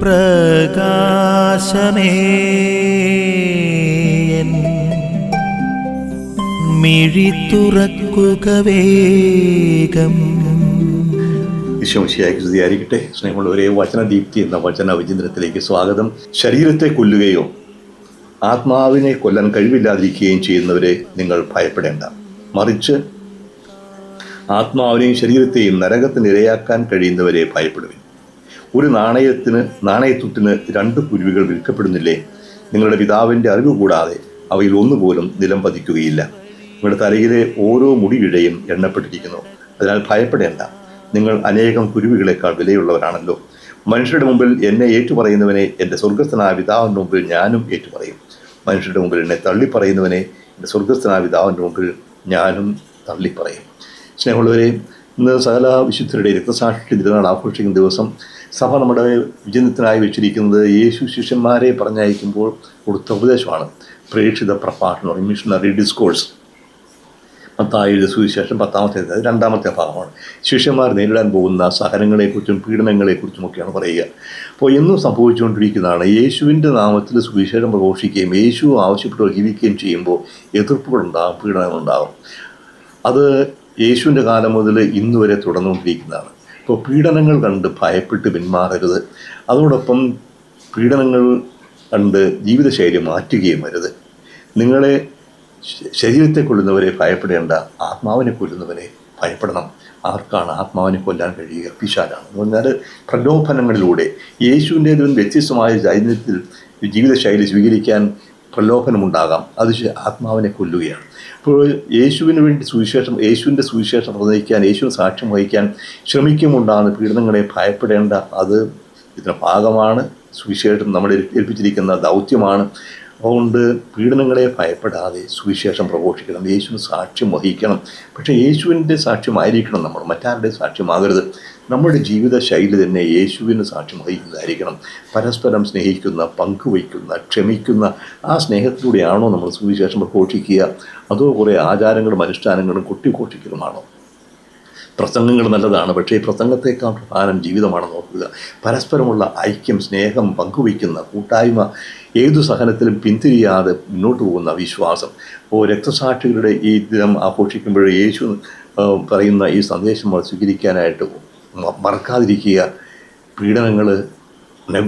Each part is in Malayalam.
പ്രകാശമേ. മിഴി വേഗം. വിശ്വംശിയായി സ്തുതിയായിരിക്കട്ടെ. സ്നേഹമുള്ളവരെ വചനദീപ്തി എന്ന വചന വിചിന്തനത്തിലേക്ക് സ്വാഗതം. ശരീരത്തെ കൊല്ലുകയോ ആത്മാവിനെ കൊല്ലാൻ കഴിവില്ലാതിരിക്കുകയും ചെയ്യുന്നവരെ നിങ്ങൾ ഭയപ്പെടേണ്ട. മറിച്ച് ആത്മാവിനെയും ശരീരത്തെയും നരകത്തിന് ഇരയാക്കാൻ കഴിയുന്നവരെ ഭയപ്പെടുവിൻ. ഒരു നാണയത്തിന് നാണയത്തുട്ടിന് രണ്ട് കുരുവികൾ വിൽക്കപ്പെടുന്നില്ലേ? നിങ്ങളുടെ പിതാവിന്റെ അറിവ് കൂടാതെ അവയിൽ ഒന്നുപോലും നിലം പതിക്കുകയില്ല. നിങ്ങളുടെ തലയിലെ ഓരോ മുടിയിഴയും എണ്ണപ്പെട്ടിരിക്കുന്നു. അതിനാൽ ഭയപ്പെടേണ്ട. നിങ്ങൾ അനേകം കുരുവികളെക്കാൾ വിലയുള്ളവരാണല്ലോ. മനുഷ്യരുടെ മുമ്പിൽ എന്നെ ഏറ്റുപറയുന്നവനെ എന്റെ സ്വർഗസ്ഥനായ പിതാവിന്റെ മുമ്പിൽ ഞാനും ഏറ്റുപറയും. മനുഷ്യരുടെ മുമ്പിൽ എന്നെ തള്ളിപ്പറയുന്നവനെ എന്റെ സ്വർഗസ്ഥനായ പിതാവിന്റെ മുമ്പിൽ ഞാനും തള്ളിപ്പറയും. സ്നേഹമുള്ളവരെ ഇന്ന് സകല വിശുദ്ധരുടെ രക്തസാക്ഷി തിരുനാൾ ആഘോഷിക്കുന്ന ദിവസം സഭ നമ്മുടെ വിജയത്തിനായി വെച്ചിരിക്കുന്നത് യേശു ശിഷ്യന്മാരെ പറഞ്ഞയക്കുമ്പോൾ കൊടുത്ത ഉപദേശമാണ്. പ്രേക്ഷിത പ്രഭാഷണം മിഷണറി ഡിസ്കോഴ്സ് മത്തായിയുടെ സുവിശേഷം പത്താമത്തെ അത് രണ്ടാമത്തെ ഭാഗമാണ്. ശിഷ്യന്മാർ നേരിടാൻ പോകുന്ന സഹനങ്ങളെക്കുറിച്ചും പീഡനങ്ങളെക്കുറിച്ചും ഒക്കെയാണ് പറയുക. അപ്പോൾ എന്നും സംഭവിച്ചുകൊണ്ടിരിക്കുന്നതാണ് യേശുവിന്റെ നാമത്തിൽ സുവിശേഷം പ്രഘോഷിക്കുകയും യേശു ആവശ്യപ്പെട്ടവർ ജീവിക്കുകയും ചെയ്യുമ്പോൾ എതിർപ്പുകളുണ്ടാകും പീഡനങ്ങളുണ്ടാകും അത് യേശുവിന്റെ കാലം മുതൽ ഇന്നുവരെ തുടർന്നുകൊണ്ടിരിക്കുന്നതാണ്. ഇപ്പോൾ പീഡനങ്ങൾ കണ്ട് ഭയപ്പെട്ട് പിന്മാറരുത്. അതോടൊപ്പം പീഡനങ്ങൾ കണ്ട് ജീവിതശൈലി മാറ്റുകയും വരുത് നിങ്ങളെ ശരീരത്തെ കൊല്ലുന്നവരെ ഭയപ്പെടേണ്ട ആത്മാവിനെ കൊല്ലുന്നവരെ ഭയപ്പെടണം. ആർക്കാണ് ആത്മാവിനെ കൊല്ലാൻ കഴിയുക? പിശാലാണ് എന്ന് പറഞ്ഞാൽ പ്രലോഭനങ്ങളിലൂടെ യേശുവിന്റെ നിന്ന് വ്യത്യസ്തമായ ചൈതന്യത്തിൽ ജീവിതശൈലി സ്വീകരിക്കാൻ പ്രലോഭനമുണ്ടാകാം. അത് ആത്മാവിനെ കൊല്ലുകയാണ്. അപ്പോൾ യേശുവിന് വേണ്ടി സുവിശേഷം യേശുവിന്റെ സുവിശേഷം പ്രവചിക്കാൻ യേശുവിന് സാക്ഷ്യം വഹിക്കാൻ ശ്രമിക്കുമുണ്ടാകുന്ന പീഡനങ്ങളെ ഭയപ്പെടേണ്ട. അത് ഇതിന്റെ ഭാഗമാണ് സുവിശേഷം നമ്മളെ ഏൽപ്പിച്ചിരിക്കുന്ന ദൗത്യമാണ്. അതുകൊണ്ട് പീഡനങ്ങളെ ഭയപ്പെടാതെ സുവിശേഷം പ്രഘോഷിക്കണം. യേശുവിന് സാക്ഷ്യം വഹിക്കണം. പക്ഷേ യേശുവിന്റെ സാക്ഷ്യമായിരിക്കണം നമ്മൾ. മറ്റാരുടെ സാക്ഷ്യമാകരുത്. നമ്മുടെ ജീവിത ശൈലി തന്നെ യേശുവിന് സാക്ഷ്യം വഹിക്കുന്നതായിരിക്കണം. പരസ്പരം സ്നേഹിക്കുന്ന പങ്കുവയ്ക്കുന്ന ക്ഷമിക്കുന്ന ആ സ്നേഹത്തിലൂടെയാണോ നമ്മൾ സുവിശേഷം പ്രഘോഷിക്കുക? അതോ കുറേ ആചാരങ്ങളും അനുഷ്ഠാനങ്ങളും കൊട്ടിഘോഷിക്കലുമാണോ പ്രസംഗങ്ങൾ നല്ലതാണ് പക്ഷേ ഈ പ്രസംഗത്തേക്കാൾ പ്രധാനം ജീവിതമാണ് നോക്കുക. പരസ്പരമുള്ള ഐക്യം സ്നേഹം പങ്കുവയ്ക്കുന്ന കൂട്ടായ്മ ഏതു സഹനത്തിലും പിന്തിരിയാതെ മുന്നോട്ട് പോകുന്ന വിശ്വാസം. ഓ രക്തസാക്ഷികളുടെ ഈ ദിനം ആഘോഷിക്കുമ്പോൾ യേശു പറയുന്ന ഈ സന്ദേശം സ്വീകരിക്കാനായിട്ട് മറക്കാതിരിക്കുക പീഡനങ്ങൾ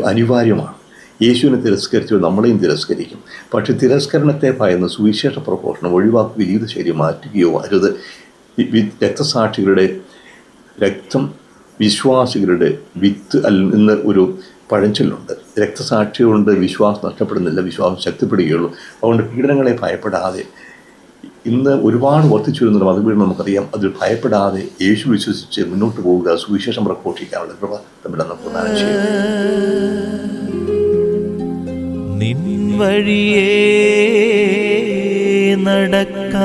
അനിവാര്യമാണ്. യേശുവിനെ തിരസ്കരിച്ചു നമ്മളെയും തിരസ്കരിക്കും. പക്ഷേ തിരസ്കരണത്തെ ഭയന്ന് സുവിശേഷ പ്രഘോഷണം ഒഴിവാക്കുകയോ ജീവിതശൈലി മാറ്റുകയോ അരുത്. രക്തസാക്ഷികളുടെ രക്തം വിശ്വാസികളുടെ വിത്ത് അല്ല എന്ന് ഒരു പഴഞ്ചൊല്ലുണ്ട്. രക്തസാക്ഷി കൊണ്ട് വിശ്വാസം നഷ്ടപ്പെടുന്നില്ല വിശ്വാസം ശക്തിപ്പെടുകയുള്ളൂ. അതുകൊണ്ട് പീഡനങ്ങളെ ഭയപ്പെടാതെ ഇന്ന് ഒരുപാട് വർദ്ധിച്ചു വരുന്ന മതപീഠം നമുക്കറിയാം. അതിൽ ഭയപ്പെടാതെ യേശു വിശ്വസിച്ച് മുന്നോട്ട് പോവുക സുവിശേഷം പ്രഘോഷിക്കാനുള്ള കൃപ തമ്മിൽ നമുക്ക് നടക്ക